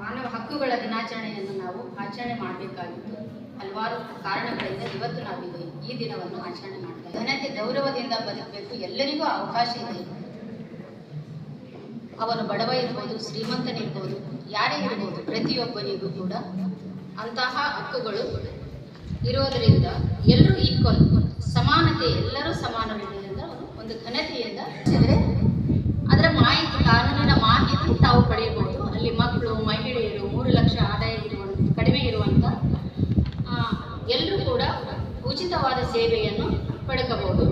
ಮಾನವ ಹಕ್ಕುಗಳ ದಿನಾಚರಣೆಯನ್ನು ನಾವು ಆಚರಣೆ ಮಾಡಬೇಕಾಗಿತ್ತು ಹಲವಾರು ಕಾರಣಗಳಿಂದ ಇವತ್ತು ನಾವಿದೆ ಈ ದಿನವನ್ನು ಆಚರಣೆ ಮಾಡ್ತಾ ಇದ್ದೀವಿ. ಘನತೆ ಗೌರವದಿಂದ ಬದುಕಬೇಕು, ಎಲ್ಲರಿಗೂ ಅವಕಾಶ ಇದೆ ಅವನು ಬಡವ ಇರ್ಬೋದು ಶ್ರೀಮಂತನಿರ್ಬೋದು ಯಾರೇ ಇರ್ಬೋದು, ಪ್ರತಿಯೊಬ್ಬನಿಗೂ ಕೂಡ ಅಂತಹ ಹಕ್ಕುಗಳು ಇರೋದರಿಂದ ಎಲ್ಲರೂ ಈಕ್ವಲ್ ಸಮಾನತೆ, ಎಲ್ಲರೂ ಸಮಾನರಿರೋದ್ರಿಂದ ಒಂದು ಘನತೆಯಿಂದ ಲಕ್ಷ ಆದಾಯ ಇರುವ, ಕಡಿಮೆ ಇರುವಂತ ಎಲ್ಲರೂ ಕೂಡ ಉಚಿತವಾದ ಸೇವೆಯನ್ನು ಪಡ್ಕೋಬಹುದು.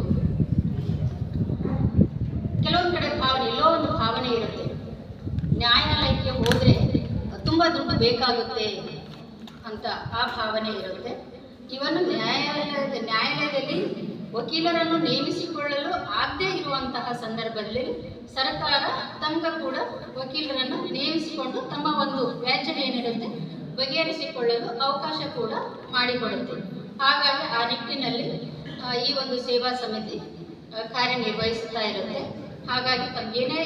ಕೆಲವೊಂದು ಕಡೆ ಭಾವನೆ, ಎಲ್ಲೋ ಒಂದು ಭಾವನೆ ಇರುತ್ತೆ. ನ್ಯಾಯಾಲಯಕ್ಕೆ ಹೋದ್ರೆ ತುಂಬಾ ದುಡ್ಡು ಬೇಕಾಗುತ್ತೆ ಅಂತ ಆ ಭಾವನೆ ಇರುತ್ತೆ. ಇವನ್ನು ವಕೀಲರನ್ನು ನೇಮಿಸಿಕೊಳ್ಳಲು ಆಗದೇ ಇರುವಂತಹ ಸಂದರ್ಭದಲ್ಲಿ ಸರ್ಕಾರ ತಮ್ಮ ಕೂಡ ವಕೀಲರನ್ನು ನೇಮಿಸಿಕೊಂಡು ತಮ್ಮ ಒಂದು ವ್ಯಾಜ್ಯ ಏನಿರುತ್ತೆ ಬಗೆಹರಿಸಿಕೊಳ್ಳಲು ಅವಕಾಶ ಕೂಡ ಮಾಡಿಕೊಡುತ್ತೆ. ಹಾಗಾಗಿ ಆ ನಿಟ್ಟಿನಲ್ಲಿ ಈ ಒಂದು ಸೇವಾ ಸಮಿತಿ ಕಾರ್ಯನಿರ್ವಹಿಸ್ತಾ ಇರುತ್ತೆ. ಹಾಗಾಗಿ ತಮ್ಗೆ ಏನೇ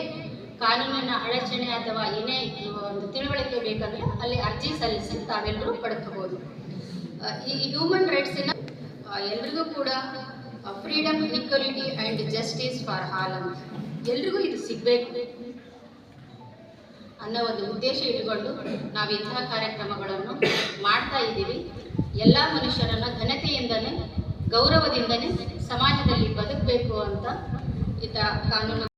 ಕಾನೂನಿನ ಅಡಚಣೆ ಅಥವಾ ಏನೇ ಒಂದು ತಿಳುವಳಿಕೆ ಬೇಕಂದ್ರೆ ಅಲ್ಲಿ ಅರ್ಜಿ ಸಲ್ಲಿಸಿ ತಾವೆಲ್ಲರೂ ಪಡ್ಕೋಬಹುದು ಈ ಹ್ಯೂಮನ್ ರೈಟ್ಸಿನ ಎಲ್ರಿಗೂ ಕೂಡ freedom equality and justice for all ಅಂತ ಎಲ್ರಿಗೂ ಇದು ಸಿಗಬೇಕು. ಅನ್ನೋ ಒಂದು ಉದ್ದೇಶ ಇಟ್ಟುಕೊಂಡು ನಾವು ಇಂತಹ ಕಾರ್ಯಕ್ರಮಗಳನ್ನು ಮಾಡ್ತಾ ಇದ್ದೀವಿ. ಎಲ್ಲ ಮನುಷ್ಯರನ್ನ ಘನತೆಯಿಂದನೇ, ಗೌರವದಿಂದನೇ ಸಮಾಜದಲ್ಲಿ ಬದುಕಬೇಕು ಅಂತ ಇತ ಕಾನೂನು